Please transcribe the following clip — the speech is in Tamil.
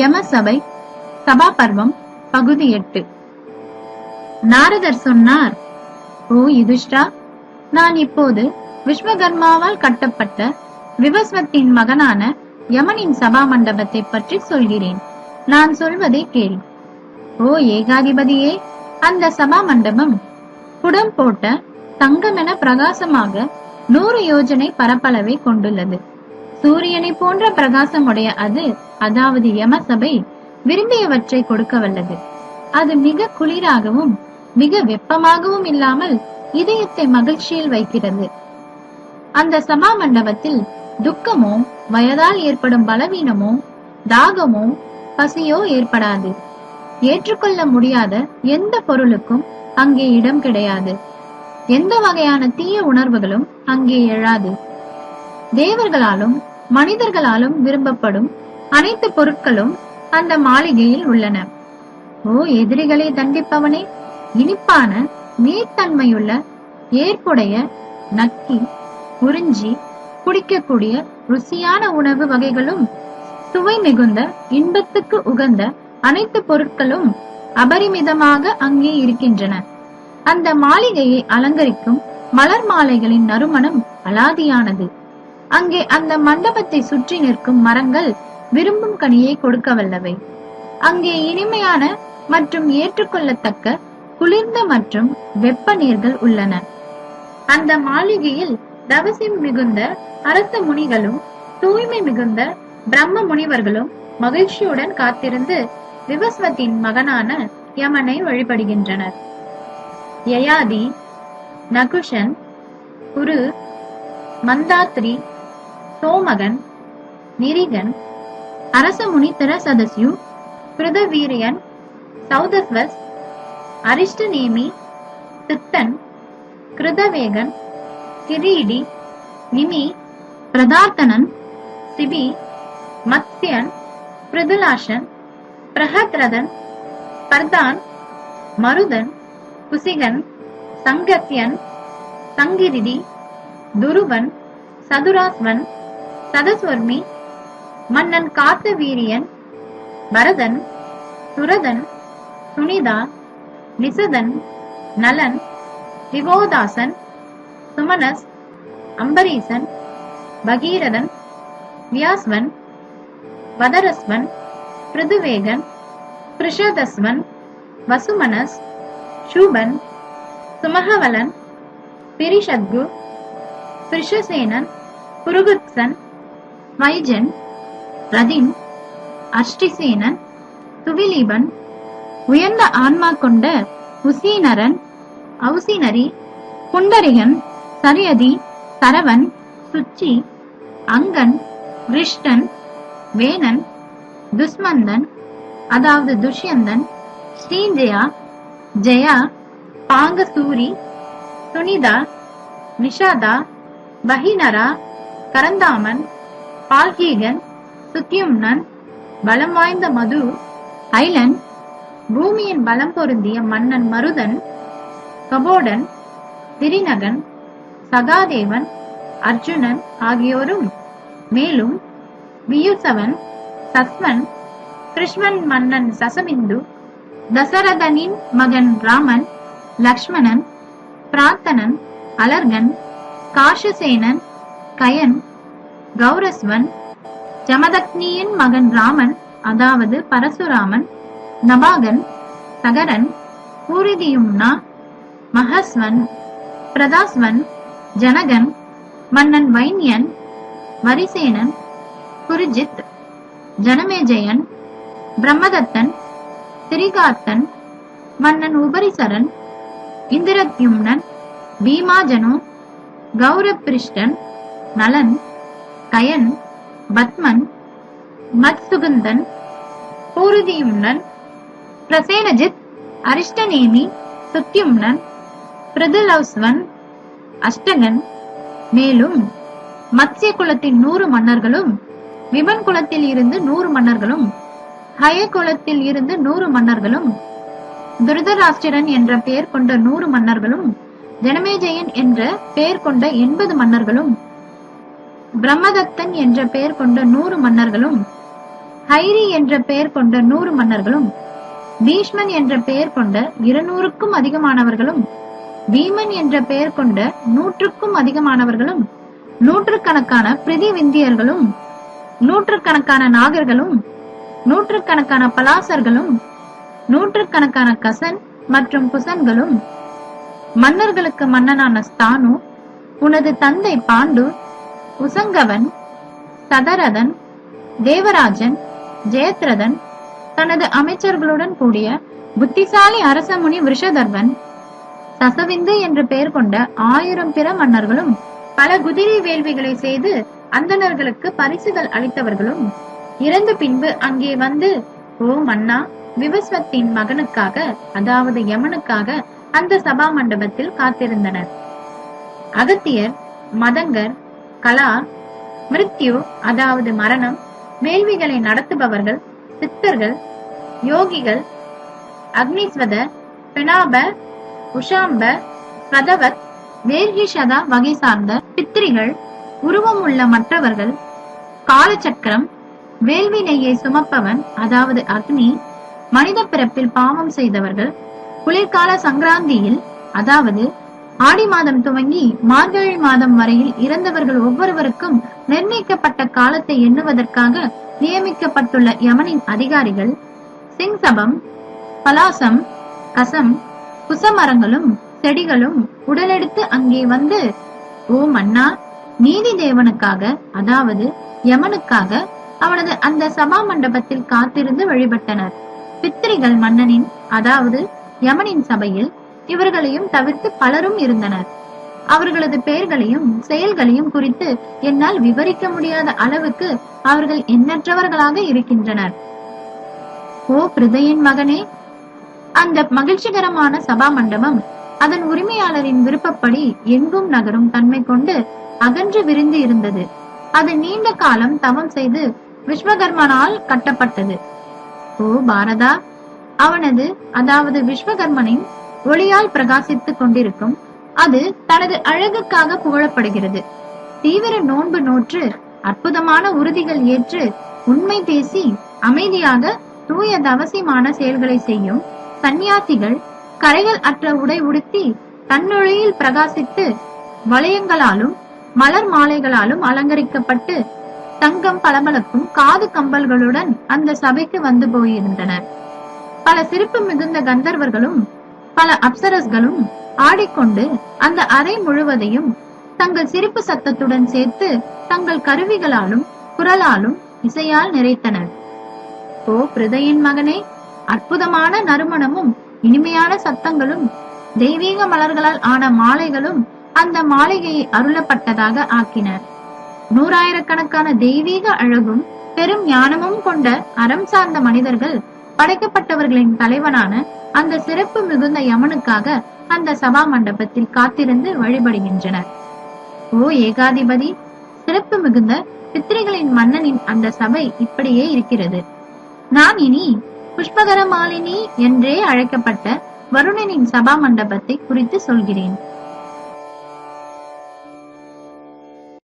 யமசபை சபாபர்வம் பகுதி எட்டு. நாரதர் சொன்னார் ஓ யுதிஷ்டா நான் இப்போது விஸ்வகர்மாவால் கட்டப்பட்ட விவஸ்வத்தின் மகனான யமனின் சபா மண்டபத்தை பற்றி சொல்கிறேன். நான் சொல்வதை கேள். ஓ ஏகாதிபதியே அந்த சபா மண்டபம் குடம் போட்ட தங்கமென பிரகாசமாக நூறு யோஜனை பரப்பளவை கொண்டுள்ளது. சூரியனை போன்ற பிரகாசமுடைய அது அதாவது யமசபை விரும்பியவற்றை கொடுக்க வல்லது. அது மிக குளிராகவும் மிக வெப்பமாகவும் இல்லாமல் இதயத்தை மகிழ்ச்சியில் வைக்கிறது. அந்த சபா மண்டபத்தில் துக்கமோ வயதால் ஏற்படும் பலவீனமோ தாகமோ பசியோ ஏற்படாது. ஏற்றுக்கொள்ள முடியாத எந்த பொருளுக்கும் அங்கே இடம் கிடையாது. எந்த வகையான தீய உணர்வுகளும் அங்கே எழாது. தேவர்களாலும் மனிதர்களாலும் விரும்பப்படும் அனைத்து பொருட்களும் அந்த மாளிகையில் உள்ளன. ஓ எதிரிகளை தண்டிப்பவனே இனிப்பான நீர்த்தன்மையுள்ள ஏற்புடைய நக்கி உறிஞ்சி குடிக்கக்கூடிய ருசியான உணவு வகைகளும் சுவை மிகுந்த இன்பத்துக்கு உகந்த அனைத்து பொருட்களும் அபரிமிதமாக அங்கே இருக்கின்றன. அந்த மாளிகையை அலங்கரிக்கும் மலர் மாலைகளின் நறுமணம் அலாதியானது. அங்கே அந்த மண்டபத்தை சுற்றி நிற்கும் மரங்கள் விரும்பும் கனியை கொடுக்க வல்லவை. அங்கே இனிமையான மற்றும் ஏற்றுக்கொள்ளத்தக்க குளிர்ந்த மற்றும் வெப்ப நீர்கள் உள்ளன. அந்த மாளிகையில் தவசிம் மிகுந்த அரச முனிகளும் தூய்மை மிகுந்த பிரம்ம முனிவர்களும் மகிழ்ச்சியுடன் காத்திருந்து விவஸ்வத்தின் மகனான யமனை வழிபடுகின்றனர். யயாதி நகுஷன் குரு மந்தாத்ரி சோமகன் நிரிகன் அரசமுனி திரசதஸ்யு கிருதவீரியன் சௌதஸ்வஸ் அரிஷ்டநேமி சித்தன் கிருதவேகன் கிரீடி நிமி பிரதார்த்தனன் சிபி மத்யன் பிருதுலாஷன் பிரஹத்ரதன் பர்தான் மருதன் குசிகன் சங்கத்யன் சங்கிரிதி துருவன் சதுராஸ்வன் சதஸ்வர்மி மன்னன் காத்த வீரியன் பரதன் சுரதன் சுனிதா நிசதன் நலன் திவோதாசன் சுமனஸ் அம்பரீசன் பகீரதன் வியாஸ்வன் வதரஸ்வன் பிருதுவேகன் பிரிஷதஸ்வன் வசுமனஸ் சூபன் சுமகவலன் பிரிஷத்கு பிரிஷசேனன் புருகுத்சன் வைஜன் ரதின் அஷ்டிசேனன் துவிலீபன் உயர்ந்த ஆன்மா கொண்ட உசீனரன் ஔசினரி புண்டரிகன் சரியதி சரவன் சுச்சி அங்கன் ரிஷ்டன் வேணன் துஷ்மந்தன் அதாவது துஷ்யந்தன் ஸ்ரீஜயா ஜெயா பாங்கசூரி சுனிதா நிஷாதா பஹினரா கரந்தாமன் பால்கீகன் சுத்தியும்னன் பலம் வாய்ந்த மது ஐலன் பூமியின் பலம் பொருந்திய மன்னன் மருதன் கபோடன் திரிநகன் சகாதேவன் அர்ஜுனன் ஆகியோரும். மேலும் வியுசவன் சஸ்மன் கிருஷ்ணன் மன்னன் சசமிந்து தசரதனின் மகன் ராமன் லக்ஷ்மணன் பிரார்த்தனன் அலர்கன் காஷசேனன் கயன் கௌரஸ்வன் ஜமதக்னியின் மகன் ராமன் அதாவது பரசுராமன் நபாகன் சகரன் பூரிதியும்னா மகஸ்வன் பிரதாஸ்வன் ஜனகன் மன்னன் வைன்யன் வரிசேனன் குருஜித் ஜனமேஜயன் பிரம்மதத்தன் திரிகாத்தன் மன்னன் உபரிசரன் இந்திரத்யும்னன் பீமாஜனு கௌரபிருஷ்டன் நலன் கயன் பத்மன் மத்சுகந்தன் பூருதியும்னன் பிரசேனஜித் அரிஷ்டநேமி சுத்தியும்னன் பிருதுலௌஸ்வன் அஷ்டகன். மேலும் மத்ய குலத்தின் நூறு மன்னர்களும் விமன் குலத்தில் இருந்து நூறு மன்னர்களும் ஹய குலத்தில் இருந்து நூறு மன்னர்களும் துருதராஷ்டிரன் என்ற பெயர் கொண்ட நூறு மன்னர்களும் ஜனமேஜயன் என்ற பெயர் கொண்ட எண்பது மன்னர்களும் பிரம்மதத்தன் என்ற பெயர் கொண்ட நூறு மன்னர்களும் ஹைரி என்ற பெயர் கொண்ட நூறு மன்னர்களும் பீஷ்மன் என்ற பெயர் கொண்ட இருநூறுக்கும் அதிகமானவர்களும் பீமன் என்ற பெயர் கொண்ட நூற்றுக்கும் அதிகமானவர்களும் நூற்றுக்கணக்கான பிரிதி விந்தியர்களும் நூற்றுக்கணக்கான நாகர்களும் நூற்றுக்கணக்கான பலாசர்களும் நூற்றுக்கணக்கான கசன் மற்றும் குசன்களும் மன்னர்களுக்கு மன்னனான ஸ்தானு உனது தந்தை பாண்டு உசங்கவன் சதரதன் தேவராஜன் ஜெயத்ரதன் தனது அமைச்சர்களுடன் கூடிய புத்திசாலி அரசமுனி விஷதர்வன் சசவிந்து என்று பெயர் கொண்ட ஆயிரம் பிற மன்னர்களும் பல குதிரை வேள்விகளை செய்து அந்தணர்களுக்கு பரிசுகள் அளித்தவர்களும் இறந்த பின்பு அங்கே வந்து ஓ மன்னா விவஸ்வத்தின் மகனுக்காக அதாவது யமனுக்காக அந்த சபா மண்டபத்தில் காத்திருந்தனர். அகத்தியர் மதங்கர் கலா மிருத்யு அதாவது மரணம் வேள்விகளை நடத்துபவர்கள் சித்தர்கள் யோகிகள் அக்னிஸ்வத பெனாப உஷாம்ப ஸ்வதவத் வேர்கிஷதா வகை சார்ந்த பித்திரிகள் உருவம் உள்ள மற்றவர்கள் காலச்சக்கரம் வேள்வி நெய்யை சுமப்பவன் அதாவது அக்னி மனித பிறப்பில் பாவம் செய்தவர்கள் குளிர்கால சங்கராந்தியில் அதாவது ஆடி மாதம் துவங்கி மார்கழி மாதம் வரையில் இறந்தவர்கள் ஒவ்வொருவருக்கும் நிர்ணயிக்கப்பட்ட காலத்தை எண்ணுவதற்காக நியமிக்கப்பட்டுள்ள யமனின் அதிகாரிகள் சிங்சபம் பலாசம் கசம் குசமரங்களும் செடிகளும் உடலெடுத்து அங்கே வந்து ஓ மன்னா நீதி தேவனுக்காக அதாவது யமனுக்காக அவனது அந்த சபா மண்டபத்தில் காத்திருந்து வழிபட்டனர். பித்திரிகள் மன்னனின் அதாவது யமனின் சபையில் இவர்களையும் தவிர்த்து பலரும் இருந்தனர். அவர்களது பெயர்களையும் செயல்களையும் குறித்து என்னால் விவரிக்க முடியாத அளவுக்கு அவர்கள் எண்ணற்றவர்களாக இருக்கின்றனர். ஓ பிரதையின் மகனே! அந்த மகிழ்ச்சிகரமான சபா மண்டபம் அதன் உரிமையாளரின் விருப்பப்படி எங்கும் நகரும் தன்மை கொண்டு அகன்று விரிந்து இருந்தது. அது நீண்ட காலம் தவம் செய்து விஸ்வகர்மனால் கட்டப்பட்டது. ஓ பாரதா! அவனது அதாவது விஸ்வகர்மனின் ஒளியால் பிரகாசித்துக் கொண்டிருக்கும் அது தனது அழகுக்காக புகழப்படுகிறது. தீவிர நோன்பு நோற்று அற்புதமான உறுதிகள் ஏற்று உண்மை பேசி அமைதியாக தூய தவசியமான செயல்களை செய்யும் சந்நியாசிகள் கரைகள் அற்ற உடை உடுத்தி தன்னொழியில் பிரகாசித்து வளையங்களாலும் மலர் மாலைகளாலும் அலங்கரிக்கப்பட்டு தங்கம் பளபளக்கும் காது கம்பல்களுடன் அந்த சபைக்கு வந்து போயிருந்தனர். பல சிறப்பு மிகுந்த கந்தர்வர்களும் பல அப்சரஸ்களும் ஆடிக்கொண்டு அந்த அறை முழுவதையும் தங்கள் சிரிப்பு சத்தத்துடன் சேர்த்து தங்கள் கருவிகளாலும் குரலாலும் இசையால் நிறைத்தனர். ஓ பிரதையின் மகனே அற்புதமான நறுமணமும் இனிமையான சத்தங்களும் தெய்வீக மலர்களால் ஆன மாலைகளும் அந்த மாளிகையை அருளப்பட்டதாக ஆக்கினர் நூறாயிரக்கணக்கான தெய்வீக அழகும் பெரும் ஞானமும் கொண்ட அறம் சார்ந்த மனிதர்கள் படைக்கப்பட்டவர்களின் தலைவனான அந்த சிறப்பு மிகுந்த யமனுக்காக அந்த சபா மண்டபத்தில் காத்திருந்து வழிபடுகின்றனர். ஓ ஏகாதிபதி சிறப்பு மிகுந்த பித்திரைகளின் மன்னனின் அந்த சபை இப்படியே இருக்கிறது. நான் இனி புஷ்பகர மாலினி என்றே அழைக்கப்பட்ட வருணனின் சபா மண்டபத்தை குறித்து சொல்கிறேன்.